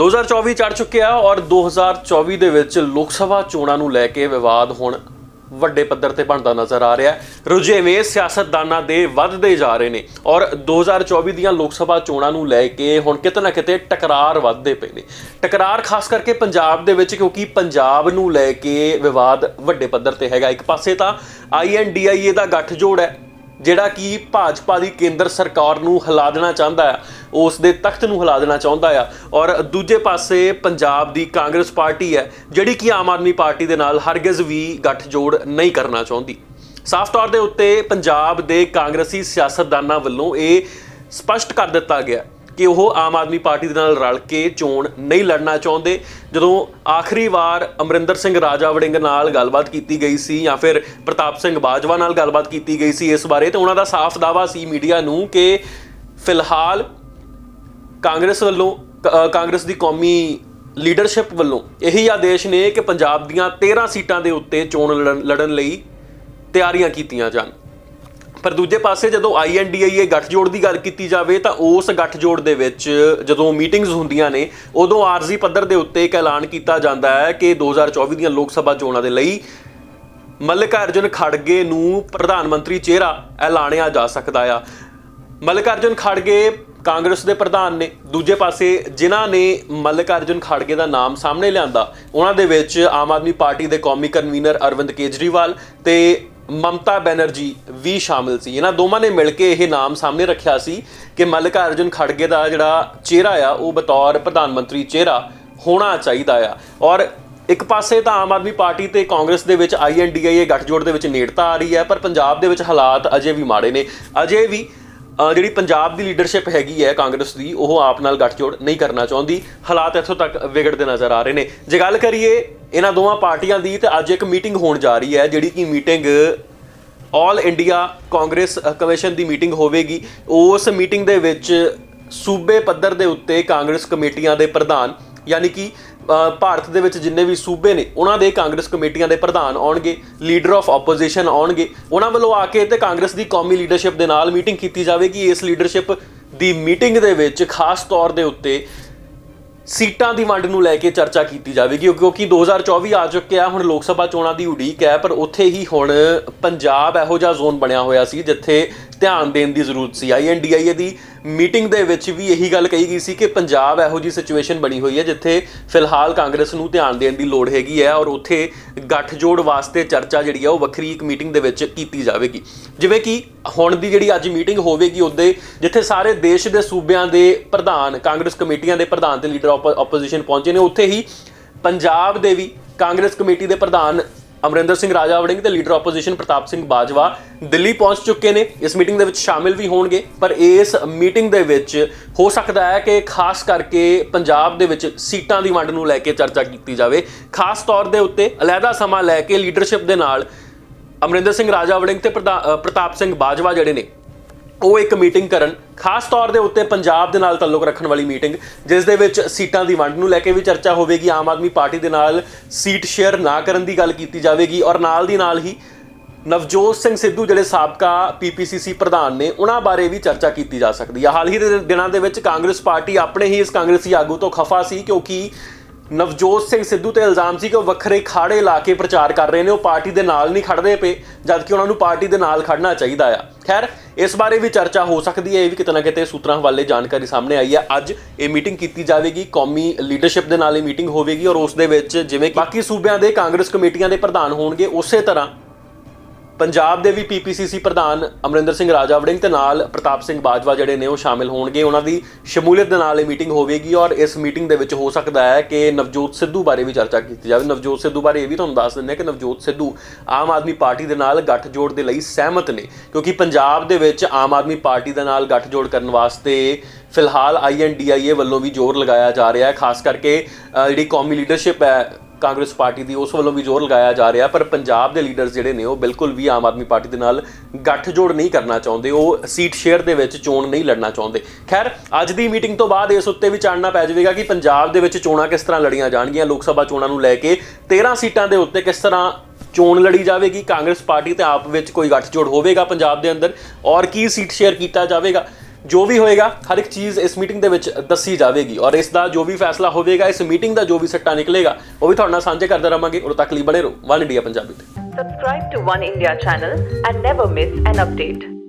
2024 ਚੜ ਚੁੱਕਿਆ ਔਰ 2024 ਦੇ ਵਿੱਚ ਲੋਕ ਸਭਾ ਚੋਣਾਂ ਨੂੰ ਲੈ ਕੇ ਵਿਵਾਦ ਹੁਣ ਵੱਡੇ ਪੱਧਰ ਤੇ ਬਣਦਾ ਨਜ਼ਰ ਆ ਰਿਹਾ ਹੈ। ਰੁਝੇਵੇਂ ਸਿਆਸਤਦਾਨਾਂ ਦੇ ਵੱਧਦੇ ਜਾ ਰਹੇ ਨੇ ਔਰ 2024 ਦੀਆਂ ਲੋਕ ਸਭਾ ਚੋਣਾਂ ਨੂੰ ਲੈ ਕੇ ਹੁਣ ਕਿਤੇ ਨਾ ਕਿਤੇ ਟਕਰਾਰ ਵੱਧਦੇ ਪਏ ਨੇ। ਟਕਰਾਰ ਖਾਸ ਕਰਕੇ ਪੰਜਾਬ ਦੇ ਵਿੱਚ, ਕਿਉਂਕਿ ਪੰਜਾਬ ਨੂੰ ਲੈ ਕੇ ਵਿਵਾਦ ਵੱਡੇ ਪੱਧਰ ਤੇ ਹੈਗਾ। ਇੱਕ ਪਾਸੇ ਤਾਂ ਆਈਐਨਡੀਆਈਏ ਦਾ ਗੱਠਜੋੜ ਹੈ। ਜਿਹੜਾ ਕਿ ਭਾਜਪਾ ਦੀ ਕੇਂਦਰ ਸਰਕਾਰ ਨੂੰ ਹਿਲਾ ਦੇਣਾ ਚਾਹੁੰਦਾ ਹੈ, ਉਸ ਦੇ ਤਖਤ ਨੂੰ ਹਿਲਾ ਦੇਣਾ ਚਾਹੁੰਦਾ ਆ ਔਰ ਦੂਜੇ ਪਾਸੇ ਪੰਜਾਬ ਦੀ ਕਾਂਗਰਸ ਪਾਰਟੀ ਹੈ, ਜਿਹੜੀ ਕਿ ਆਮ ਆਦਮੀ ਪਾਰਟੀ ਦੇ ਨਾਲ ਹਰਗਿਜ਼ ਵੀ ਗੱਠਜੋੜ ਨਹੀਂ ਕਰਨਾ ਚਾਹੁੰਦੀ। ਸਾਫ਼ ਤੌਰ ਦੇ ਉੱਤੇ ਪੰਜਾਬ ਦੇ ਕਾਂਗਰਸੀ ਸਿਆਸਤਦਾਨਾਂ ਵੱਲੋਂ ਇਹ ਸਪਸ਼ਟ ਕਰ ਦਿੱਤਾ ਗਿਆ ਕਿ ਉਹ ਆਮ ਆਦਮੀ ਪਾਰਟੀ ਦੇ ਨਾਲ ਰਲ ਕੇ ਚੋਣ ਨਹੀਂ ਲੜਨਾ ਚਾਹੁੰਦੇ। ਜਦੋਂ ਆਖਰੀ ਵਾਰ ਅਮਰਿੰਦਰ ਸਿੰਘ ਰਾਜਾ ਵੜਿੰਗ ਨਾਲ ਗੱਲਬਾਤ ਕੀਤੀ ਗਈ ਸੀ ਜਾਂ ਫਿਰ ਪ੍ਰਤਾਪ ਸਿੰਘ ਬਾਜਵਾ ਨਾਲ ਗੱਲਬਾਤ ਕੀਤੀ ਗਈ ਸੀ ਇਸ ਬਾਰੇ, ਤਾਂ ਉਹਨਾਂ ਦਾ ਸਾਫ਼ ਦਾਵਾ ਸੀ ਮੀਡੀਆ ਨੂੰ ਕਿ ਫਿਲਹਾਲ ਕਾਂਗਰਸ ਵੱਲੋਂ ਕਾਂਗਰਸ ਦੀ ਕੌਮੀ ਲੀਡਰਸ਼ਿਪ ਵੱਲੋਂ ਇਹੀ ਆਦੇਸ਼ ਨੇ ਕਿ ਪੰਜਾਬ ਦੀਆਂ 13 ਸੀਟਾਂ ਦੇ ਉੱਤੇ ਚੋਣ ਲੜਨ- ਲੜਨ ਲਈ ਤਿਆਰੀਆਂ ਕੀਤੀਆਂ ਜਾਣ। ਪਰ ਦੂਜੇ ਪਾਸੇ ਜਦੋਂ ਆਈਐਨਡੀਆਈਏ ਗੱਠਜੋੜ ਦੀ ਗੱਲ ਕੀਤੀ ਜਾਵੇ ਤਾਂ ਉਸ ਗੱਠਜੋੜ ਦੇ ਵਿੱਚ ਜਦੋਂ ਮੀਟਿੰਗਸ ਹੁੰਦੀਆਂ ਨੇ, ਉਦੋਂ ਆਰਜ਼ੀ ਪੱਧਰ ਦੇ ਉੱਤੇ ਇੱਕ ਐਲਾਨ ਕੀਤਾ ਜਾਂਦਾ ਹੈ ਕਿ 2024 ਦੀਆਂ ਲੋਕ ਸਭਾ ਚੋਣਾਂ ਦੇ ਲਈ ਮੱਲਿਕਾਰਜੁਨ ਖੜਗੇ ਨੂੰ ਪ੍ਰਧਾਨ ਮੰਤਰੀ ਚਿਹਰਾ ਐਲਾਨਿਆ ਜਾ ਸਕਦਾ ਆ। ਮੱਲਿਕਾਰਜੁਨ ਖੜਗੇ ਕਾਂਗਰਸ ਦੇ ਪ੍ਰਧਾਨ ਨੇ, ਦੂਜੇ ਪਾਸੇ ਜਿਨ੍ਹਾਂ ਨੇ ਮੱਲਿਕਾਰਜੁਨ ਖੜਗੇ ਦਾ ਨਾਮ ਸਾਹਮਣੇ ਲਿਆਂਦਾ, ਉਹਨਾਂ ਦੇ ਵਿੱਚ ਆਮ ਆਦਮੀ ਪਾਰਟੀ ਦੇ ਕੌਮੀ ਕਨਵੀਨਰ ਅਰਵਿੰਦ ਕੇਜਰੀਵਾਲ ਤੇ ਮਮਤਾ ਬੈਨਰਜੀ ਵੀ ਸ਼ਾਮਿਲ ਸੀ। ਇਹਨਾਂ ਦੋਵਾਂ ਨੇ ਮਿਲ ਕੇ ਇਹ ਨਾਮ ਸਾਹਮਣੇ ਰੱਖਿਆ ਸੀ ਕਿ ਮੱਲਿਕਾਰਜੁਨ ਖੜਗੇ ਦਾ ਜਿਹੜਾ ਚਿਹਰਾ ਆ, ਉਹ ਬਤੌਰ ਪ੍ਰਧਾਨ ਮੰਤਰੀ ਚਿਹਰਾ ਹੋਣਾ ਚਾਹੀਦਾ ਆ। ਔਰ ਇੱਕ ਪਾਸੇ ਤਾਂ ਆਮ ਆਦਮੀ ਪਾਰਟੀ ਤੇ ਕਾਂਗਰਸ ਦੇ ਵਿੱਚ ਆਈਐਨਡੀਆਈਏ ਗੱਠਜੋੜ ਦੇ ਵਿੱਚ ਨੇੜਤਾ ਆ ਰਹੀ ਹੈ, ਪਰ ਪੰਜਾਬ ਦੇ ਵਿੱਚ ਹਾਲਾਤ ਅਜੇ ਵੀ ਮਾੜੇ ਨੇ। ਅਜੇ ਵੀ ਜਿਹੜੀ ਪੰਜਾਬ ਦੀ ਲੀਡਰਸ਼ਿਪ ਹੈਗੀ ਹੈ ਕਾਂਗਰਸ ਦੀ, ਉਹ ਆਪ ਨਾਲ ਗੱਠਜੋੜ ਨਹੀਂ ਕਰਨਾ ਚਾਹੁੰਦੀ। ਹਾਲਾਤ ਇੱਥੋਂ ਤੱਕ ਵਿਗੜਦੇ ਨਜ਼ਰ ਆ ਰਹੇ ਨੇ। ਜੇ ਗੱਲ ਕਰੀਏ ਇਹਨਾਂ ਦੋਵਾਂ ਪਾਰਟੀਆਂ ਦੀ ਤੇ ਅੱਜ ਇੱਕ ਮੀਟਿੰਗ ਹੋਣ ਜਾ ਰਹੀ ਹੈ, ਜਿਹੜੀ ਕਿ meeting all India Congress commission ਦੀ ਮੀਟਿੰਗ ਹੋਵੇਗੀ। ਉਸ ਮੀਟਿੰਗ ਦੇ ਵਿੱਚ ਸੂਬੇ ਪੱਧਰ ਦੇ ਉੱਤੇ ਕਾਂਗਰਸ ਕਮੇਟੀਆਂ ਦੇ ਪ੍ਰਧਾਨ, ਯਾਨੀ ਕਿ ਭਾਰਤ ਦੇ ਵਿੱਚ ਜਿੰਨੇ ਵੀ ਸੂਬੇ ਨੇ, ਉਹਨਾਂ ਦੇ ਕਾਂਗਰਸ ਕਮੇਟੀਆਂ ਦੇ ਪ੍ਰਧਾਨ ਆਉਣਗੇ ਲੀਡਰ ਆਫ ਆਪੋਜੀਸ਼ਨ ਆਉਣਗੇ। ਉਹਨਾਂ ਵੱਲੋਂ ਆ ਕੇ ਤੇ ਕਾਂਗਰਸ ਦੀ ਕੌਮੀ ਲੀਡਰਸ਼ਿਪ ਦੇ ਨਾਲ ਮੀਟਿੰਗ ਕੀਤੀ ਜਾਵੇਗੀ। ਇਸ ਲੀਡਰਸ਼ਿਪ ਦੀ ਮੀਟਿੰਗ ਦੇ ਵਿੱਚ ਖਾਸ ਤੌਰ ਦੇ ਉੱਤੇ ਸੀਟਾਂ ਦੀ ਵੰਡ ਨੂੰ ਲੈ ਕੇ ਚਰਚਾ ਕੀਤੀ ਜਾਵੇਗੀ, ਕਿਉਂਕਿ 2024 ਆ ਚੁੱਕਿਆ ਹੁਣ ਲੋਕ ਸਭਾ ਚੋਣਾਂ ਦੀ ਉਡੀਕ ਹੈ, ਪਰ ਉੱਥੇ ਹੀ ਹੁਣ ਪੰਜਾਬ ਇਹੋ ਜਿਹਾ ਜ਼ੋਨ ਬਣਿਆ ਹੋਇਆ ਸੀ, ਜਿੱਥੇ ਧਿਆਨ ਦੇਣ ਦੀ ਜ਼ਰੂਰਤ ਸੀ। ਆਈਐਨਡੀਆਈਏ ਦੀ ਮੀਟਿੰਗ ਦੇ ਵਿੱਚ ਵੀ ਇਹੀ ਗੱਲ ਕਹੀ ਗਈ ਸੀ ਕਿ ਪੰਜਾਬ ਇਹੋ ਜਿਹੀ ਸਿਚੁਏਸ਼ਨ ਬਣੀ ਹੋਈ ਹੈ ਜਿੱਥੇ ਫਿਲਹਾਲ ਕਾਂਗਰਸ ਨੂੰ ਧਿਆਨ ਦੇਣ ਦੀ ਲੋੜ ਹੈਗੀ ਹੈ ਔਰ ਉੱਥੇ ਗੱਠਜੋੜ ਵਾਸਤੇ ਚਰਚਾ ਜਿਹੜੀ ਆ ਉਹ ਵੱਖਰੀ ਇੱਕ ਮੀਟਿੰਗ ਦੇ ਵਿੱਚ ਕੀਤੀ ਜਾਵੇਗੀ। ਜਿਵੇਂ ਕਿ ਹੁਣ ਦੀ ਜਿਹੜੀ ਅੱਜ ਮੀਟਿੰਗ ਹੋਵੇਗੀ ਉਹਦੇ ਜਿੱਥੇ ਸਾਰੇ ਦੇਸ਼ ਦੇ ਸੂਬਿਆਂ ਦੇ ਪ੍ਰਧਾਨ, ਕਾਂਗਰਸ ਕਮੇਟੀਆਂ ਦੇ ਪ੍ਰਧਾਨ ਤੇ ਲੀਡਰ ਆਪੋਜੀਸ਼ਨ ਪਹੁੰਚੇ ਨੇ, ਉੱਥੇ ਹੀ ਪੰਜਾਬ ਦੇ ਵੀ ਕਾਂਗਰਸ ਕਮੇਟੀ ਦੇ ਪ੍ਰਧਾਨ ਅਮਰਿੰਦਰ ਸਿੰਘ ਰਾਜਾ ਵੜਿੰਗ ਤੇ ਲੀਡਰ ਆਪੋਜੀਸ਼ਨ ਪ੍ਰਤਾਪ ਸਿੰਘ ਬਾਜਵਾ ਦਿੱਲੀ ਪਹੁੰਚ ਚੁੱਕੇ ਨੇ। ਇਸ ਮੀਟਿੰਗ ਦੇ ਵਿੱਚ ਸ਼ਾਮਿਲ ਵੀ ਹੋਣਗੇ। ਪਰ ਇਸ ਮੀਟਿੰਗ ਦੇ ਵਿੱਚ ਹੋ ਸਕਦਾ ਹੈ ਕਿ ਖਾਸ ਕਰਕੇ ਪੰਜਾਬ ਦੇ ਵਿੱਚ ਸੀਟਾਂ ਦੀ ਵੰਡ ਨੂੰ ਲੈ ਕੇ ਚਰਚਾ ਕੀਤੀ ਜਾਵੇ। ਖਾਸ ਤੌਰ ਦੇ ਉੱਤੇ ਅਲੱਗਾ ਸਮਾਂ ਲੈ ਕੇ ਲੀਡਰਸ਼ਿਪ ਦੇ ਨਾਲ ਅਮਰਿੰਦਰ ਸਿੰਘ ਰਾਜਾ ਵੜਿੰਗ ਤੇ ਪ੍ਰਧਾ- ਪ੍ਰਤਾਪ ਸਿੰਘ ਬਾਜਵਾ ਜਿਹੜੇ ਨੇ ਉਹ ਇੱਕ ਮੀਟਿੰਗ ਕਰਨ, ਖਾਸ ਤੌਰ ਦੇ ਉੱਤੇ ਪੰਜਾਬ ਦੇ ਨਾਲ ਤਾਲੁਕ ਰੱਖਣ ਵਾਲੀ ਮੀਟਿੰਗ, ਜਿਸ ਦੇ ਵਿੱਚ ਸੀਟਾਂ ਦੀ ਵੰਡ ਨੂੰ ਲੈ ਕੇ ਵੀ ਚਰਚਾ ਹੋਵੇਗੀ, ਆਮ ਆਦਮੀ ਪਾਰਟੀ ਦੇ ਨਾਲ ਸੀਟ ਸ਼ੇਅਰ ਨਾ ਕਰਨ ਦੀ ਗੱਲ ਕੀਤੀ ਜਾਵੇਗੀ, ਔਰ ਨਾਲ ਦੀ ਨਾਲ ਹੀ ਨਵਜੋਤ ਸਿੰਘ ਸਿੱਧੂ ਜਿਹੜੇ ਸਾਬਕਾ ਪੀਪੀਸੀਸੀ ਪ੍ਰਧਾਨ ਨੇ, ਉਹਨਾਂ ਬਾਰੇ ਵੀ ਚਰਚਾ ਕੀਤੀ ਜਾ ਸਕਦੀ ਹੈ। ਹਾਲ ਹੀ ਦੇ ਦਿਨਾਂ ਦੇ ਵਿੱਚ ਕਾਂਗਰਸ ਪਾਰਟੀ ਆਪਣੇ ਹੀ ਇਸ ਕਾਂਗਰਸੀ ਆਗੂ ਤੋਂ ਖਫਾ ਸੀ, ਕਿਉਂਕਿ ਨਵਜੋਤ ਸਿੰਘ ਸਿੱਧੂ ਤੇ ਇਲਜ਼ਾਮ ਸੀ ਕਿ ਉਹ ਵੱਖਰੇ ਖਾੜੇ ਲਾ ਕੇ ਪ੍ਰਚਾਰ ਕਰ ਰਹੇ ਨੇ, ਉਹ ਪਾਰਟੀ ਦੇ ਨਾਲ ਨਹੀਂ ਖੜਦੇ ਪਏ, ਜਦਕਿ ਉਹਨਾਂ ਨੂੰ ਪਾਰਟੀ ਦੇ ਨਾਲ ਖੜਨਾ ਚਾਹੀਦਾ ਆ। ਖੈਰ, ਇਸ ਬਾਰੇ ਵੀ ਚਰਚਾ ਹੋ ਸਕਦੀ ਹੈ, ਇਹ ਵੀ ਕਿਤੇ ਨਾ ਕਿਤੇ ਸੂਤਰਾਂ ਹਵਾਲੇ ਜਾਣਕਾਰੀ ਸਾਹਮਣੇ ਆਈ ਹੈ। ਅੱਜ ਇਹ ਮੀਟਿੰਗ ਕੀਤੀ ਜਾਵੇਗੀ, ਕੌਮੀ ਲੀਡਰਸ਼ਿਪ ਦੇ ਨਾਲ ਇਹ ਮੀਟਿੰਗ ਹੋਵੇਗੀ ਔਰ ਉਸ ਦੇ ਵਿੱਚ ਜਿਵੇਂ ਬਾਕੀ ਸੂਬਿਆਂ ਦੇ ਕਾਂਗਰਸ ਕਮੇਟੀਆਂ ਦੇ ਪ੍ਰਧਾਨ ਹੋਣਗੇ, ਉਸੇ ਤਰ੍ਹਾਂ ਪੰਜਾਬ ਦੇ ਵੀ ਪੀਪੀਸੀਸੀ ਪ੍ਰਧਾਨ ਅਮਰਿੰਦਰ ਸਿੰਘ ਰਾਜਾ ਵੜਿੰਗ ਤੇ ਨਾਲ ਪ੍ਰਤਾਪ ਸਿੰਘ ਬਾਜਵਾ ਜਿਹੜੇ ਨੇ ਉਹ ਸ਼ਾਮਿਲ ਹੋਣਗੇ। ਉਹਨਾਂ ਦੀ ਸ਼ਮੂਲੀਅਤ ਦੇ ਨਾਲ ਇਹ ਮੀਟਿੰਗ ਹੋਵੇਗੀ ਔਰ ਇਸ ਮੀਟਿੰਗ ਦੇ ਵਿੱਚ ਹੋ ਸਕਦਾ ਹੈ ਕਿ ਨਵਜੋਤ ਸਿੱਧੂ ਬਾਰੇ ਵੀ ਚਰਚਾ ਕੀਤੀ ਜਾਵੇ। ਨਵਜੋਤ ਸਿੱਧੂ ਬਾਰੇ ਇਹ ਵੀ ਤੁਹਾਨੂੰ ਦੱਸ ਦਿੰਦੇ ਹਾਂ ਕਿ ਨਵਜੋਤ ਸਿੱਧੂ ਆਮ ਆਦਮੀ ਪਾਰਟੀ ਦੇ ਨਾਲ ਗੱਠਜੋੜ ਦੇ ਲਈ ਸਹਿਮਤ ਨੇ, ਕਿਉਂਕਿ ਪੰਜਾਬ ਦੇ ਵਿੱਚ ਆਮ ਆਦਮੀ ਪਾਰਟੀ ਦੇ ਨਾਲ ਗੱਠਜੋੜ ਕਰਨ ਵਾਸਤੇ ਫਿਲਹਾਲ ਆਈਐਨਡੀਆਈਏ ਵੱਲੋਂ ਵੀ ਜ਼ੋਰ ਲਗਾਇਆ ਜਾ ਰਿਹਾ ਹੈ। ਖਾਸ ਕਰਕੇ ਜਿਹੜੀ ਕੌਮੀ ਲੀਡਰਸ਼ਿਪ ਹੈ ਕਾਂਗਰਸ ਪਾਰਟੀ ਦੀ ਉਸ ਵੱਲੋਂ ਵੀ ਜ਼ੋਰ ਲਗਾਇਆ ਜਾ ਰਿਹਾ, ਪਰ ਪੰਜਾਬ ਦੇ ਲੀਡਰਸ ਜਿਹੜੇ ਨੇ ਉਹ ਬਿਲਕੁਲ ਵੀ ਆਮ ਆਦਮੀ ਪਾਰਟੀ ਦੇ ਨਾਲ ਗੱਠਜੋੜ ਨਹੀਂ ਕਰਨਾ ਚਾਹੁੰਦੇ, ਉਹ ਸੀਟ ਸ਼ੇਅਰ ਦੇ ਵਿੱਚ ਚੋਣ ਨਹੀਂ ਲੜਨਾ ਚਾਹੁੰਦੇ। ਖੈਰ, ਅੱਜ ਦੀ ਮੀਟਿੰਗ ਤੋਂ ਬਾਅਦ ਇਸ ਉੱਤੇ ਵੀ ਚਾਣਨਾ ਪੈ ਜਾਵੇਗਾ ਕਿ ਪੰਜਾਬ ਦੇ ਵਿੱਚ ਚੋਣਾਂ ਕਿਸ ਤਰ੍ਹਾਂ ਲੜੀਆਂ ਜਾਣਗੀਆਂ, ਲੋਕ ਸਭਾ ਚੋਣਾਂ ਨੂੰ ਲੈ ਕੇ 13 ਸੀਟਾਂ ਦੇ ਉੱਤੇ ਕਿਸ ਤਰ੍ਹਾਂ ਚੋਣ ਲੜੀ ਜਾਵੇਗੀ, ਕਾਂਗਰਸ ਪਾਰਟੀ ਤੇ ਆਪ ਵਿੱਚ ਕੋਈ ਗੱਠਜੋੜ ਹੋਵੇਗਾ ਪੰਜਾਬ ਦੇ ਅੰਦਰ, ਔਰ ਕੀ ਸੀਟ ਸ਼ੇਅਰ ਕੀਤਾ ਜਾਵੇਗਾ? ਜੋ ਵੀ ਹੋਏਗਾ, ਹਰ ਇੱਕ ਚੀਜ਼ ਇਸ ਮੀਟਿੰਗ ਦੇ ਵਿੱਚ ਦੱਸੀ ਜਾਵੇਗੀ ਔਰ ਇਸ ਦਾ ਜੋ ਵੀ ਫੈਸਲਾ ਹੋਵੇਗਾ, ਇਸ ਮੀਟਿੰਗ ਦਾ ਜੋ ਵੀ ਸੱਟਾ ਨਿਕਲੇਗਾ, ਉਹ ਵੀ ਤੁਹਾਡੇ ਨਾਲ ਸਾਂਝੇ ਕਰਦੇ ਰਵਾਂਗੇ। ਉਦੋਂ ਤੱਕ ਲਈ ਬਣੇ ਰਹੋ। ਵਨ ਇੰਡੀਆ ਪੰਜਾਬੀ ਤੇ। Subscribe to One India channel and never miss an update.